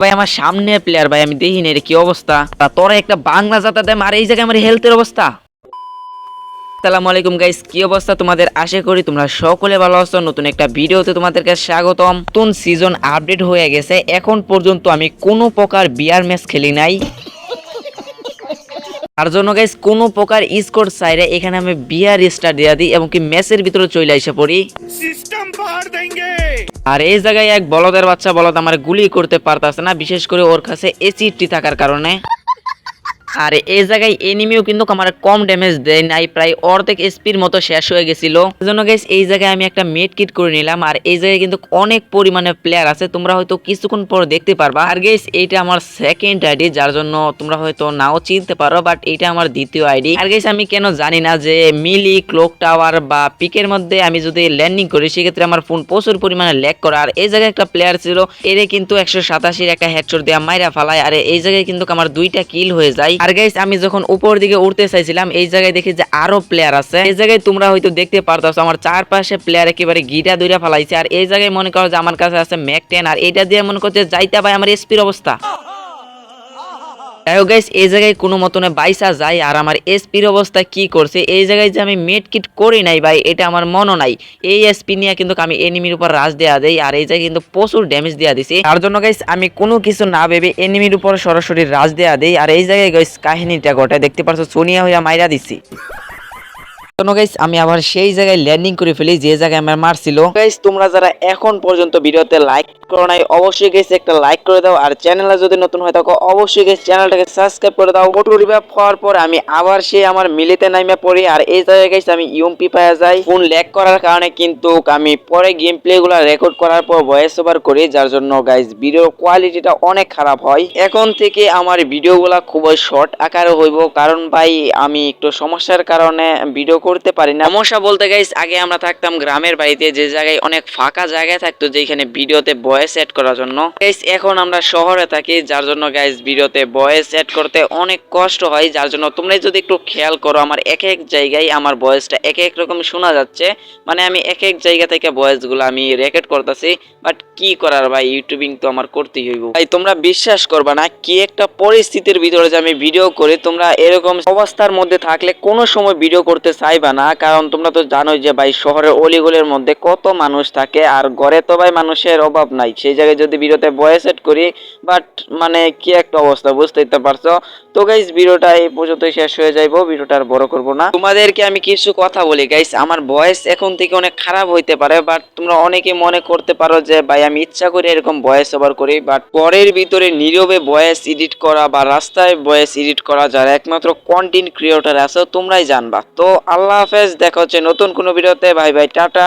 ভাই, আমার সামনে প্লেয়ার ভাই, আমি দেখি না কি অবস্থা? তা তোরা একটা বাংলা জাতা দেয় আর এই জায়গায় আমার হেলথের অবস্থা? আসসালামু আলাইকুম গাইস কি অবস্থা তোমাদের? আশা করি তোমরা সকলে ভালো আছো। নতুন একটা ভিডিওতে তোমাদেরকে স্বাগতম। নতুন সিজন আপডেট হয়ে গেছে। এখন পর্যন্ত আমি কোনো প্রকার বিয়ার ম্যাচ খেলি নাই। তার জন্য গাইস কোনো প্রকার স্কোর চাইরে এখানে আমি বিয়ার স্টার দিয়া দিই এবং কি ম্যাচের ভিতরে চলে এসে পড়ি। সিস্টেম পার আর এই জায়গায় এক বলদের বাচ্চা বলদ আমার গুলি করতে পারতাছে না বিশেষ করে ওর কাছে এসিডটি থাকার কারণে। আর এই জায়গায় এনিমিও কিন্তু আমার কম ড্যামেজ দেয় নাই, প্রায় অর্ধেক এসপির মতো শেষ হয়ে গেছিল। জন্য গাইস এই জায়গায় আমি একটা মেড কিট করে নিলাম, আর এই জায়গায় কিন্তু অনেক পরিমাণে প্লেয়ার আছে, তোমরা হয়তো কিছুক্ষণ পর দেখতে পারবা। আর গাইস এইটা আমার সেকেন্ড আইডি যার জন্য তোমরা হয়তো নাও চিনতে পারো বাট এটা আমার দ্বিতীয় আইডি আর গাইস আমি কেন জানি না যে মিলি ক্লোক টাওয়ার বা পিকের মধ্যে আমি যদি ল্যান্ডিং করি, সেক্ষেত্রে আমার ফোন প্রচুর পরিমাণে ল্যাগ করে। আর এই জায়গায় একটা প্লেয়ার ছিল, এরে কিন্তু একশো সাতাশির একটা হেডশট দেওয়া মাইরা ফালায়। আর এই জায়গায় কিন্তু আমার দুইটা কিল হয়ে যায়। আর গাইস আমি যখন উপর দিকে উঠতে চাইছিলাম, এই জায়গায় দেখি যে আরও প্লেয়ার আছে। এই জায়গায় তোমরা হয়তো দেখতে পারতো আমার চারপাশে প্লেয়ার একেবারে গিটা দুইটা ফালাইছে। আর এই জায়গায় মনে করো যে আমার কাছে আছে ম্যাক টেন আর এটা দিয়ে মনে করছে যাইতে ভাই আমার এসপির অবস্থা। যাই গাইস এই জায়গায় কোনো মতনে বাইসা যায়, আর আমার এসপির অবস্থা কি করছে, এই জায়গায় যে আমি মেড করি নাই ভাই, এটা আমার মনও নাই। এই এসপি নিয়ে কিন্তু আমি এনিমির উপর রাজ দেওয়া দেই, আর এই জায়গায় কিন্তু প্রচুর ড্যামেজ দেওয়া দিছি। তার জন্য গাইস আমি কোনো কিছু না ভেবে এনিমির উপর সরাসরি রাজ দেওয়া দেই, আর এই জায়গায় গাইস কাহিনীটা ঘটায় দেখতে পারছ, সোনিয়া হইয়া মাইরা দিছি। তো গাইস আমি আবার সেই জায়গায় ল্যান্ডিং করে ফেলি, যে জায়গায় আমার মারছিল। তোমরা যারা এখন পর্যন্ত ভিডিওতে লাইক করো নাই অবশ্যই গাইস একটা লাইক করে দাও। আর চ্যানেলে যদি নতুন হয়ে থাকো, অবশ্যই গাইস চ্যানেলটাকে সাবস্ক্রাইব করে দাও। মোটর রিভাইভ হওয়ার পর আমি আবার সেই আমার মিলিতে নাইমে পড়ি। আর এই জায়গায় গাইস আমি ইউএমপি পাওয়া যাই ফোন ল্যাগ করার কারণে কিন্তু আমি পরে গেম প্লেগুলো রেকর্ড করার পর ভয়েস ওভার করি, যার জন্য গাইস ভিডিওর কোয়ালিটিটা অনেক খারাপ হয়। এখন থেকে আমার ভিডিওগুলো খুবই শর্ট আকারে হইব। কারণ ভাই, আমি একটু সমস্যার কারণে ভিডিও করতে পারি না। সমস্যা বলতে গাইস আগে আমরা থাকতাম গ্রামের বাড়িতে, যে জায়গায় অনেক ফাঁকা জায়গায় থাকতো, যেখানে ভিডিওতে ভয়েস অ্যাড করার জন্য। গাইস এখন আমরা শহরে থাকি, যার জন্য গাইস ভিডিওতে ভয়েস অ্যাড করতে অনেক কষ্ট হয়, যার জন্য তোমরা যদি একটু খেয়াল করো, আমার এক এক জায়গায় আমার ভয়েসটা এক এক রকম শোনা যাচ্ছে। মানে আমি এক এক জায়গা থেকে ভয়েসগুলো আমি রেকর্ড করতেছি বাট কি করার ভাই ইউটিউবিং তো আমার করতেই হইব। ভাই, তোমরা বিশ্বাস করবা না, কি একটা পরিস্থিতির ভিতরে যে আমি ভিডিও করি, তোমরা এরকম অবস্থার মধ্যে থাকলে কোনো সময় ভিডিও করতে চাইবা না, কারণ তোমরা তো জানোই যে, ভাই, শহরের অলিগলির মধ্যে কত মানুষ থাকে, আর ঘরে তো ভাই মানুষের অভাব নাই। সেই জায়গায় যদি ভিডিওতে ভয়েস সেট করি বাট মানে কি একটা অবস্থা, বুঝতেই তো পারছ? তো গাইস ভিডিওটা এই পর্যন্তই শেষ হয়ে যাইবো, ভিডিওটা আর বড় করব না। তোমাদেরকে আমি কিছু কথা বলি গাইস আমার ভয়েস এখন থেকে অনেক খারাপ হইতে পারে বাট তোমরা অনেকে মনে করতে পারো যে, ভাই, আমি ইচ্ছা করে এরকম ভয়েস ওভার করি বাট পরের ভিতরে নীরবে ভয়েস এডিট করা বা রাস্তায় ভয়েস এডিট করা, যারা একমাত্র কন্টেন্ট ক্রিয়েটর আছে, তোমরাই জানবা। তো আল্লাহ হাফেজ, দেখা হচ্ছে নতুন কোনো ভিডিওতে। ভাই ভাই, টাটা।